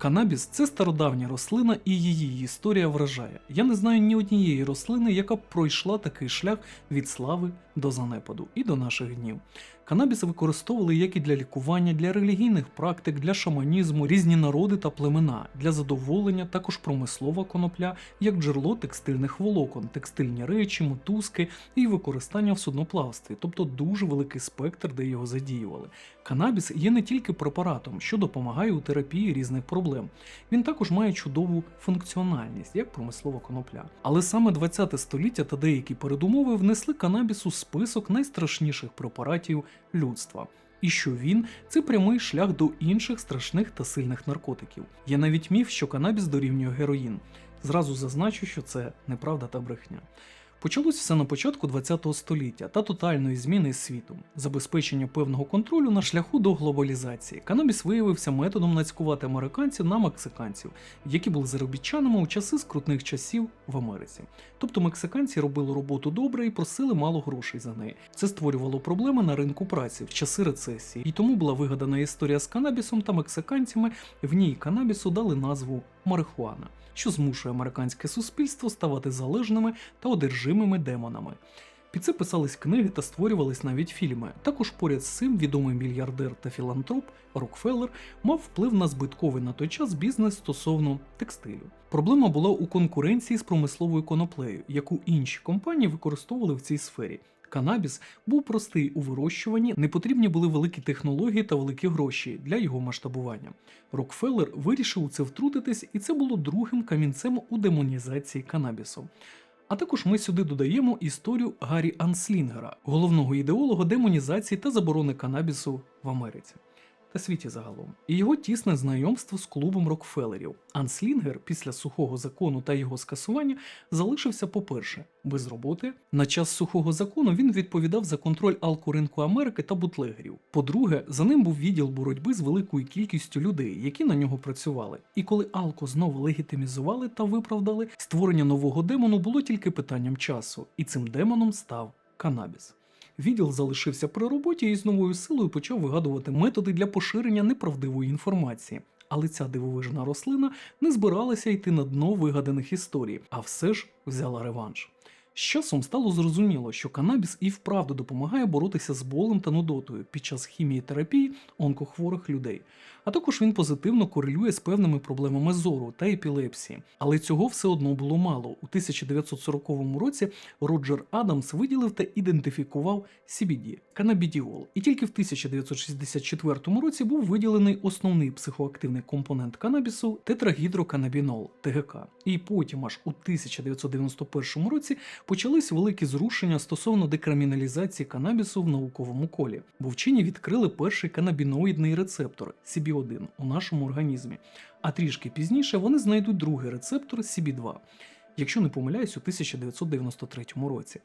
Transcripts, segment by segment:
Канабіс це стародавня рослина, і її історія вражає. Я не знаю ні однієї рослини, яка б пройшла такий шлях від слави до занепаду і до наших днів. Канабіс використовували як і для лікування, для релігійних практик, для шаманізму, різні народи та племена, для задоволення, також промислова конопля, як джерело текстильних волокон, текстильні речі, мотузки і використання в судноплавстві, тобто дуже великий спектр, де його задіювали. Канабіс є не тільки препаратом, що допомагає у терапії різних проблем. Він також має чудову функціональність, як промислова конопля. Але саме 20 століття та деякі передумови внесли канабіс у список найстрашніших препаратів людства. І що він це прямий шлях до інших страшних та сильних наркотиків. Є навіть міф, що канабіс дорівнює героїн. Зразу зазначу, що це неправда та брехня. Почалось все на початку ХХ століття та тотальної зміни світу, забезпечення певного контролю на шляху до глобалізації. Канабіс виявився методом нацькувати американців на мексиканців, які були заробітчанами у часи скрутних часів в Америці. Тобто мексиканці робили роботу добре і просили мало грошей за неї. Це створювало проблеми на ринку праці в часи рецесії, і тому була вигадана історія з канабісом та мексиканцями. В ній канабісу дали назву марихуана що змушує американське суспільство ставати залежними та одержимими демонами. Під це писались книги та створювались навіть фільми. Також поряд з цим відомий мільярдер та філантроп Рокфеллер мав вплив на збитковий на той час бізнес стосовно текстилю. Проблема була у конкуренції з промисловою коноплею, яку інші компанії використовували в цій сфері. Канабіс був простий у вирощуванні, не потрібні були великі технології та великі гроші для його масштабування. Рокфеллер вирішив у це втрутитись, і це було другим камінцем у демонізації канабісу. А також ми сюди додаємо історію Гаррі Анслінгера, головного ідеолога демонізації та заборони канабісу в Америці та світі загалом, і його тісне знайомство з клубом Рокфеллерів. Анслінгер після сухого закону та його скасування залишився, по-перше, без роботи. На час сухого закону він відповідав за контроль алкоринку Америки та бутлегерів. По-друге, за ним був відділ боротьби з великою кількістю людей, які на нього працювали. І коли Алко знову легітимізували та виправдали, створення нового демону було тільки питанням часу, і цим демоном став канабіс. Відділ залишився при роботі і з новою силою почав вигадувати методи для поширення неправдивої інформації. Але ця дивовижна рослина не збиралася йти на дно вигаданих історій, а все ж взяла реванш. З часом стало зрозуміло, що канабіс і вправду допомагає боротися з болем та нудотою під час хімієтерапії онкохворих людей. А також він позитивно корелює з певними проблемами зору та епілепсії. Але цього все одно було мало. У 1940 році Роджер Адамс виділив та ідентифікував CBD – канабідіол. І тільки в 1964 році був виділений основний психоактивний компонент канабісу тетрагідроканабінол ТГК. І потім аж у 1991 році почались великі зрушення стосовно декриміналізації канабісу в науковому колі, бо вчені відкрили перший канабіноїдний рецептор CB1 у нашому організмі. А трішки пізніше вони знайдуть другий рецептор CB2, якщо не помиляюсь, у 1993 році.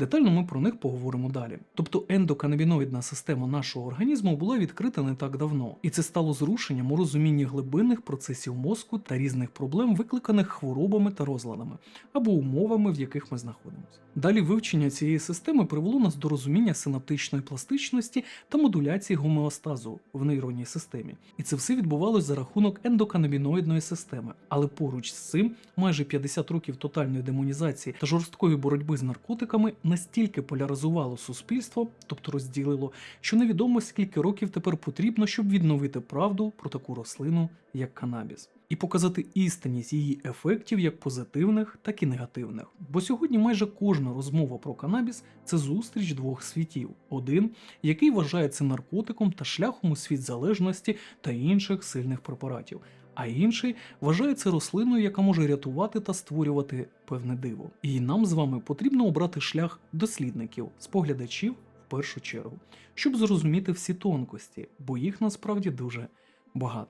Детально ми про них поговоримо далі. Тобто ендоканабіноїдна система нашого організму була відкрита не так давно, і це стало зрушенням у розумінні глибинних процесів мозку та різних проблем, викликаних хворобами та розладами або умовами, в яких ми знаходимося. Далі вивчення цієї системи привело нас до розуміння синаптичної пластичності та модуляції гомеостазу в нейронній системі. І це все відбувалось за рахунок ендоканабіноїдної системи. Але поруч з цим майже 50 років тотальної демонізації та жорсткої боротьби з наркотиками настільки поляризувало суспільство, тобто розділило, що невідомо скільки років тепер потрібно, щоб відновити правду про таку рослину, як канабіс, і показати істинність її ефектів як позитивних, так і негативних. Бо сьогодні майже кожна розмова про канабіс це зустріч двох світів: один, який вважається наркотиком та шляхом у світ залежності та інших сильних препаратів а інший вважається рослиною, яка може рятувати та створювати певне диво. І нам з вами потрібно обрати шлях дослідників, споглядачів в першу чергу, щоб зрозуміти всі тонкості, бо їх насправді дуже багато.